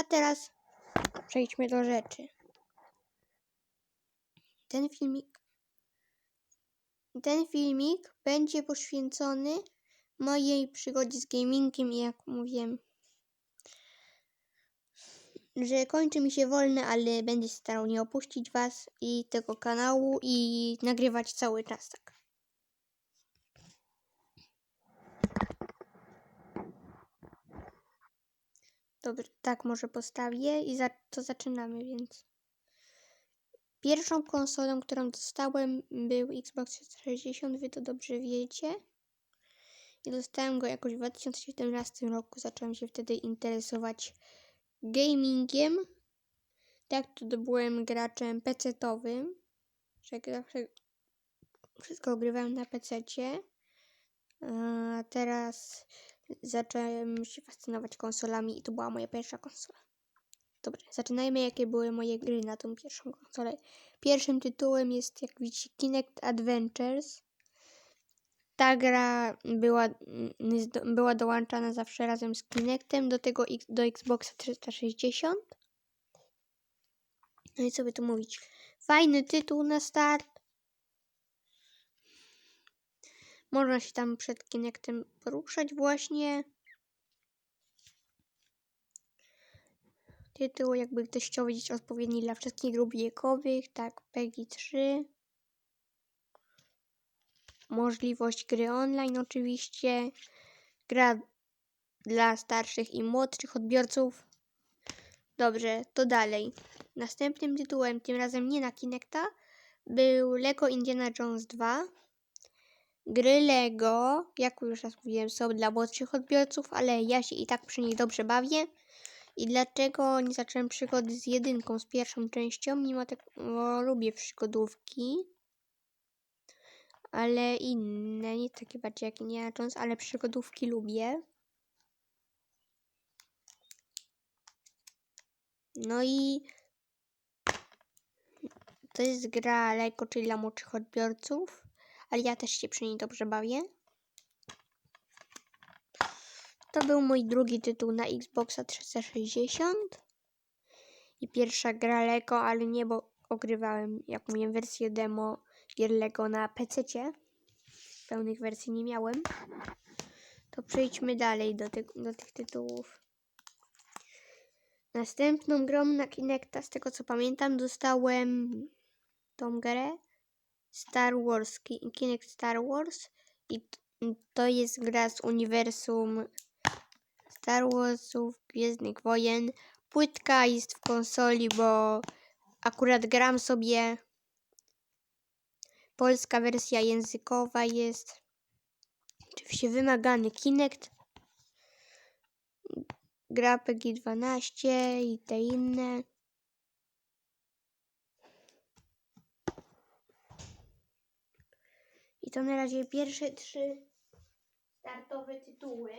A teraz przejdźmy do rzeczy. Ten filmik ten filmik będzie poświęcony mojej przygodzie z gamingiem jak mówiłem, że kończy mi się wolne, ale będę starał nie opuścić Was i tego kanału i nagrywać cały czas tak. Dobrze, tak może postawię i za, to zaczynamy, więc. Pierwszą konsolą, którą dostałem był Xbox 360, wy to dobrze wiecie. I dostałem go jakoś w 2017 roku. Zacząłem się wtedy interesować gamingiem. Tak, to byłem graczem PC-towym. Że zawsze wszystko ogrywałem na PC-cie. A teraz zacząłem się fascynować konsolami i to była moja pierwsza konsola. Dobrze, zaczynajmy jakie były moje gry na tą pierwszą konsolę. Pierwszym tytułem jest, jak widzicie, Kinect Adventures. Ta gra była, była dołączana zawsze razem z Kinectem do tego do Xboxa 360. No i co by tu mówić? Fajny tytuł na start. Można się tam przed Kinectem poruszać właśnie. Tytuł, jakby ktoś chciał wiedzieć, odpowiedni dla wszystkich grup wiekowych, tak, PEGI 3. Możliwość gry online oczywiście. Gra dla starszych i młodszych odbiorców. Dobrze, to dalej. Następnym tytułem, tym razem nie na Kinecta, był Lego Indiana Jones 2. Gry Lego, jak już raz mówiłem, są dla młodszych odbiorców, ale ja się i tak przy nich dobrze bawię. I dlaczego nie zacząłem przygody z jedynką, z pierwszą częścią, mimo tego lubię przygodówki. Ale inne, nie takie bardziej jak Indiana ale przygodówki lubię. No i to jest gra Lego, czyli dla młodszych odbiorców, ale ja też się przy niej dobrze bawię. To był mój drugi tytuł na Xboxa 360 i pierwsza gra Lego, ale nie, bo ogrywałem, jak mówiłem, wersję demo gier Lego na PC. Pełnych wersji nie miałem. To przejdźmy dalej do, ty do tych tytułów. Następną grą na Kinecta, z tego co pamiętam, dostałem tą grę Star Wars, Ki- Kinect Star Wars i to jest gra z uniwersum Star Warsów, Gwiezdnych Wojen. Płytka jest w konsoli, bo akurat gram sobie. Polska wersja językowa jest. Oczywiście wymagany Kinect. Gra PEGI 12 i te inne. To na razie pierwsze trzy startowe tytuły.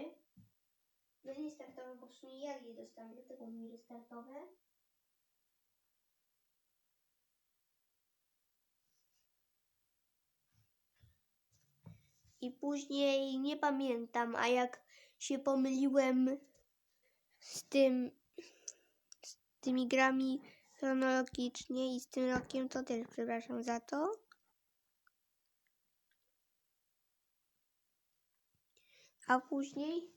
No nie startowe, bo w sumie ja je dostałem, dlatego mówię, startowe. I później nie pamiętam, a jak się pomyliłem z tym, z tymi grami chronologicznie i z tym rokiem, to też przepraszam za to. A później?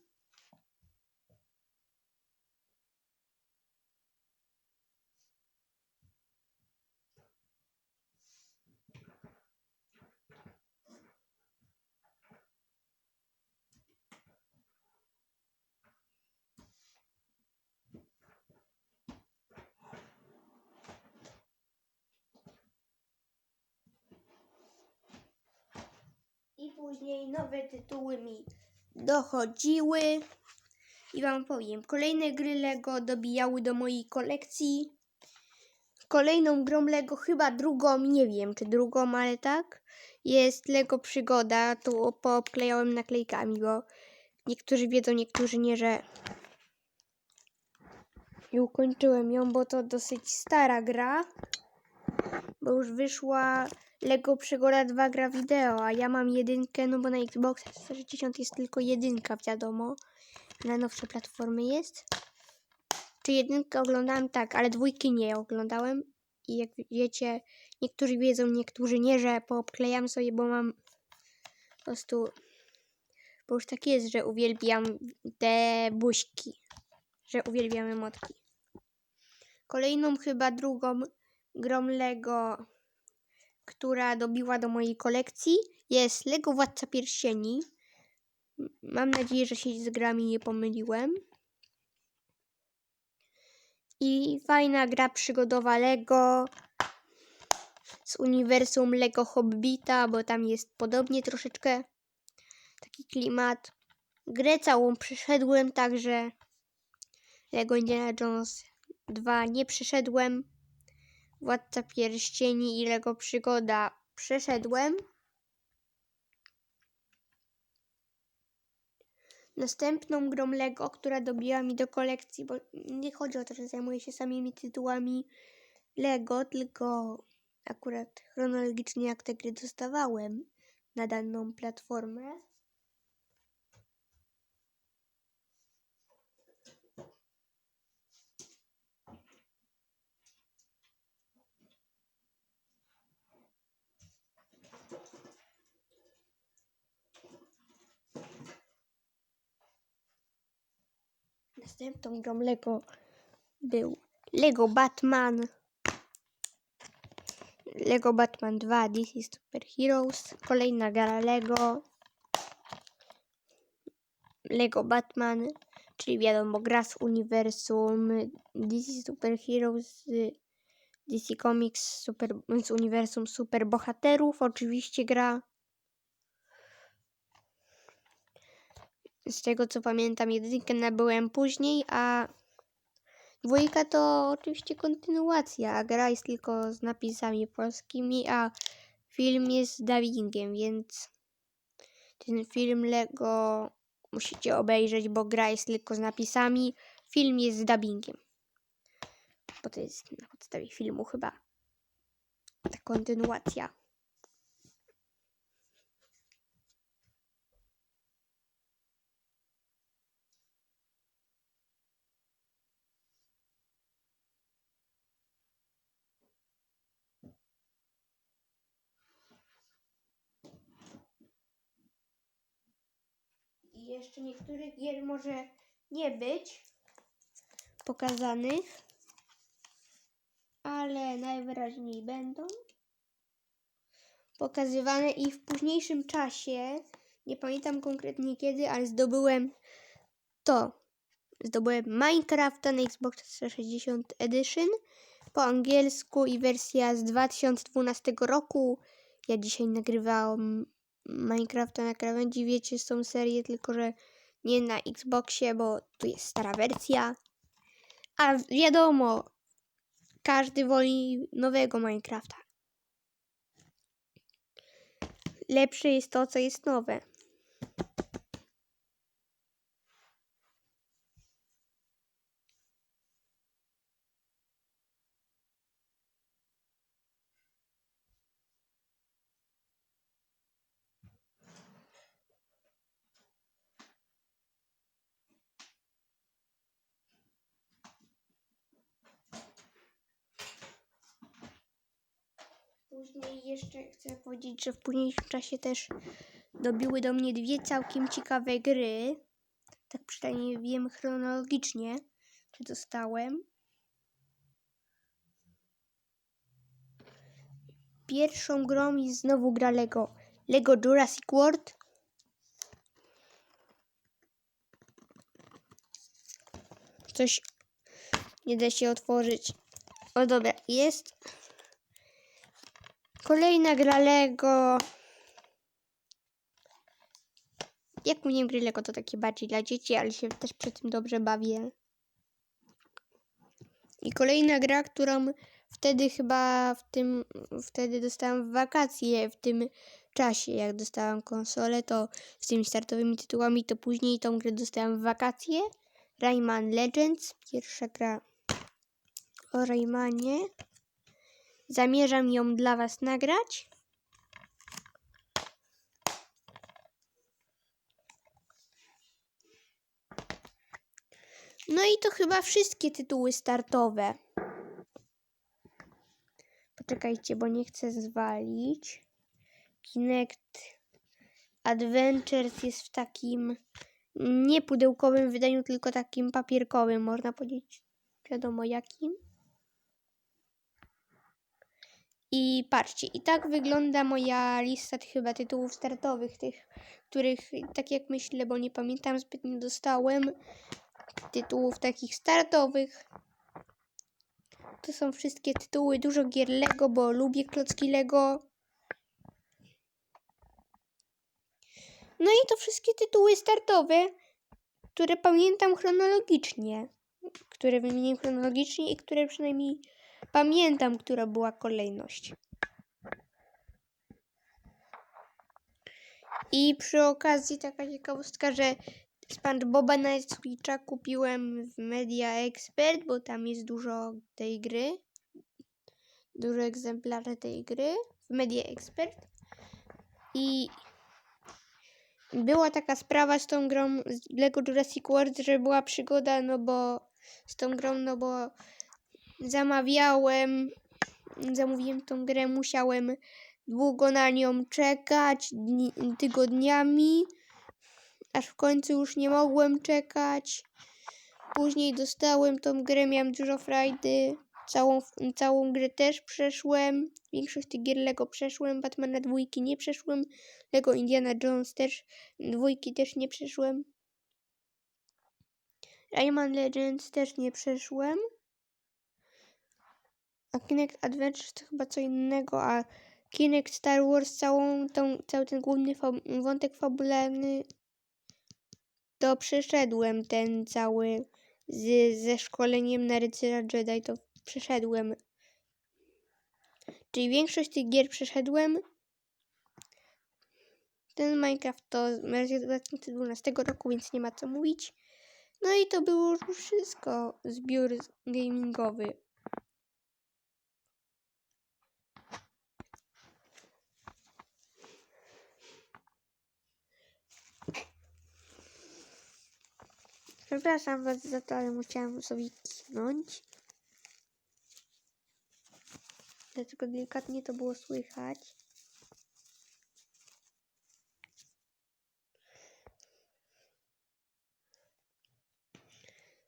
I później nowe tytuły mi dochodziły. I wam powiem, kolejne gry Lego dobijały do mojej kolekcji. Kolejną grą Lego, chyba drugą, nie wiem czy drugą, ale tak, jest Lego Przygoda. Tu poobklejałem naklejkami, bo niektórzy wiedzą, niektórzy nie, że i ukończyłem ją, bo to dosyć stara gra bo już wyszła Lego Przygoda 2 gra wideo, a ja mam jedynkę, no bo na Xbox 360 jest tylko jedynka, wiadomo. Na nowsze platformy jest. Czy jedynkę oglądałem? Tak, ale dwójki nie oglądałem. I jak wiecie, niektórzy wiedzą, niektórzy nie, że poobklejam sobie, bo mam po prostu... Bo już tak jest, że uwielbiam te buźki. Że uwielbiam emotki. Kolejną chyba drugą grą Lego, która dobiła do mojej kolekcji jest Lego Władca Pierścieni. Mam nadzieję, że się z grami nie pomyliłem. I fajna gra przygodowa Lego z uniwersum Lego Hobbita, bo tam jest podobnie troszeczkę taki klimat. Grę całą przeszedłem, także Lego Indiana Jones 2 nie przeszedłem. Władca Pierścieni i Lego Przygoda przeszedłem. Następną grą Lego, która dobiła mi do kolekcji, bo nie chodzi o to, że zajmuję się samymi tytułami Lego, tylko akurat chronologicznie jak te gry dostawałem na daną platformę. Następną grą Lego był Lego Batman. Lego Batman 2 DC Super Heroes. Kolejna gra Lego. Lego Batman, czyli wiadomo, gra z uniwersum DC Super Heroes, z DC Comics super, z uniwersum super bohaterów. Oczywiście gra. Z tego co pamiętam, jedynkę nabyłem później, a dwójka to oczywiście kontynuacja. A gra jest tylko z napisami polskimi, a film jest z dubbingiem, więc ten film Lego musicie obejrzeć, bo gra jest tylko z napisami, film jest z dubbingiem. Bo to jest na podstawie filmu chyba ta kontynuacja. Jeszcze niektórych gier może nie być pokazanych, ale najwyraźniej będą pokazywane i w późniejszym czasie, nie pamiętam konkretnie kiedy, ale zdobyłem to. Zdobyłem Minecrafta na Xbox 360 Edition po angielsku i wersja z 2012 roku. Ja dzisiaj nagrywałam Minecrafta na krawędzi, wiecie, z tą serię, tylko że nie na Xboxie, bo tu jest stara wersja. A wiadomo, każdy woli nowego Minecrafta. Lepsze jest to, co jest nowe. Później jeszcze chcę powiedzieć, że w późniejszym czasie też dobiły do mnie dwie całkiem ciekawe gry. Tak przynajmniej wiem chronologicznie, czy dostałem. Pierwszą grą jest znowu gra Lego. Lego Jurassic World. Coś nie da się otworzyć. O dobra, jest. Kolejna gra Lego. Jak mówię, gry Lego to takie bardziej dla dzieci, ale się też przy tym dobrze bawię. I kolejna gra, którą wtedy chyba w tym, wtedy dostałam w wakacje, w tym czasie, jak dostałam konsolę, to z tymi startowymi tytułami, to później tą grę dostałam w wakacje. Rayman Legends, pierwsza gra o Raymanie. Zamierzam ją dla Was nagrać. No i to chyba wszystkie tytuły startowe. Poczekajcie, bo nie chcę zwalić. Kinect Adventures jest w takim nie pudełkowym wydaniu, tylko takim papierkowym, można powiedzieć. Wiadomo jakim. I patrzcie, i tak wygląda moja lista chyba tytułów startowych, tych, których tak jak myślę, bo nie pamiętam zbytnio dostałem tytułów takich startowych. To są wszystkie tytuły, dużo gier Lego, bo lubię klocki Lego. No i to wszystkie tytuły startowe, które pamiętam chronologicznie. Które wymienię chronologicznie i które przynajmniej pamiętam, która była kolejność. I przy okazji taka ciekawostka, że SpongeBoba na Switcha kupiłem w Media Expert, bo tam jest dużo tej gry. Dużo egzemplarzy tej gry w Media Expert. I była taka sprawa z tą grą z Lego Jurassic World, że była przygoda, no bo z tą grą, no bo zamawiałem, zamówiłem tą grę, musiałem długo na nią czekać, dni, tygodniami, aż w końcu już nie mogłem czekać. Później dostałem tą grę, miałem dużo frajdy. Całą, całą grę też przeszłem. Większość tych gier Lego przeszłem. Batmana dwójki nie przeszłem. Lego Indiana Jones też dwójki też nie przeszłem. Rayman Legends też nie przeszłem. A Kinect Adventures to chyba co innego, a Kinect Star Wars całą tą, cały ten główny fa wątek fabularny to przeszedłem ten cały z, ze szkoleniem na rycerza Jedi to przeszedłem. Czyli większość tych gier przeszedłem. Ten Minecraft to wersja 2012 roku, więc nie ma co mówić. No i to było już wszystko. Zbiór gamingowy. Przepraszam was za to, ale musiałam sobie kisnąć. Dlatego delikatnie to było słychać.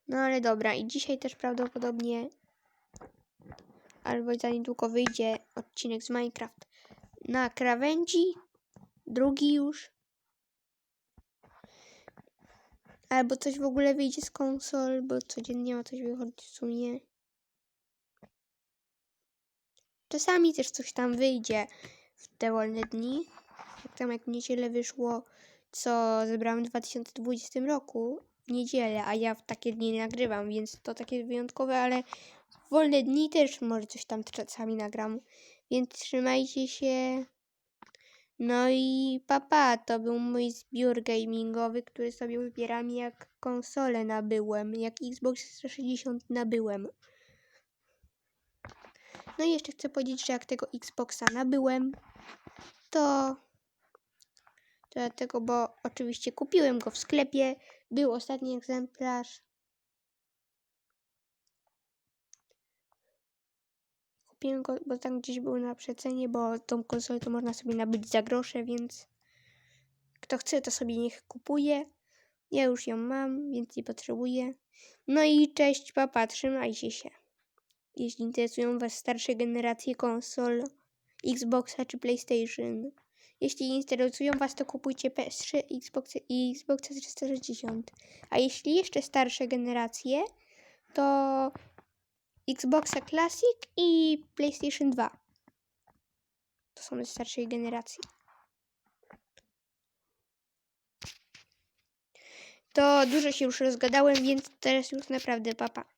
No ale dobra, i dzisiaj też prawdopodobnie albo za niedługo wyjdzie odcinek z Minecraft na krawędzi, drugi już. Albo coś w ogóle wyjdzie z konsol, bo codziennie ma coś wychodzić w sumie. Czasami też coś tam wyjdzie w te wolne dni. Jak tam jak w niedzielę wyszło, co zebrałem w 2020 roku, w niedzielę, a ja w takie dni nagrywam, więc to takie wyjątkowe, ale w wolne dni też może coś tam czasami nagram. Więc trzymajcie się. No i papa, to był mój zbiór gamingowy, który sobie zbieram jak konsolę nabyłem, jak Xbox 360 nabyłem. No i jeszcze chcę powiedzieć, że jak tego Xboxa nabyłem, to dlatego, bo oczywiście kupiłem go w sklepie, był ostatni egzemplarz. Kupiłem go, bo tam gdzieś był na przecenie, bo tą konsolę to można sobie nabyć za grosze, więc kto chce, to sobie niech kupuje. Ja już ją mam, więc nie potrzebuję. No i cześć, papa, trzymajcie się. Jeśli interesują Was starsze generacje konsol, Xboxa czy PlayStation. Jeśli interesują Was, to kupujcie PS3, Xbox i Xboxa 360. A jeśli jeszcze starsze generacje, to Xboxa Classic i PlayStation 2. To są ze starszej generacji. To dużo się już rozgadałem, więc teraz już naprawdę papa.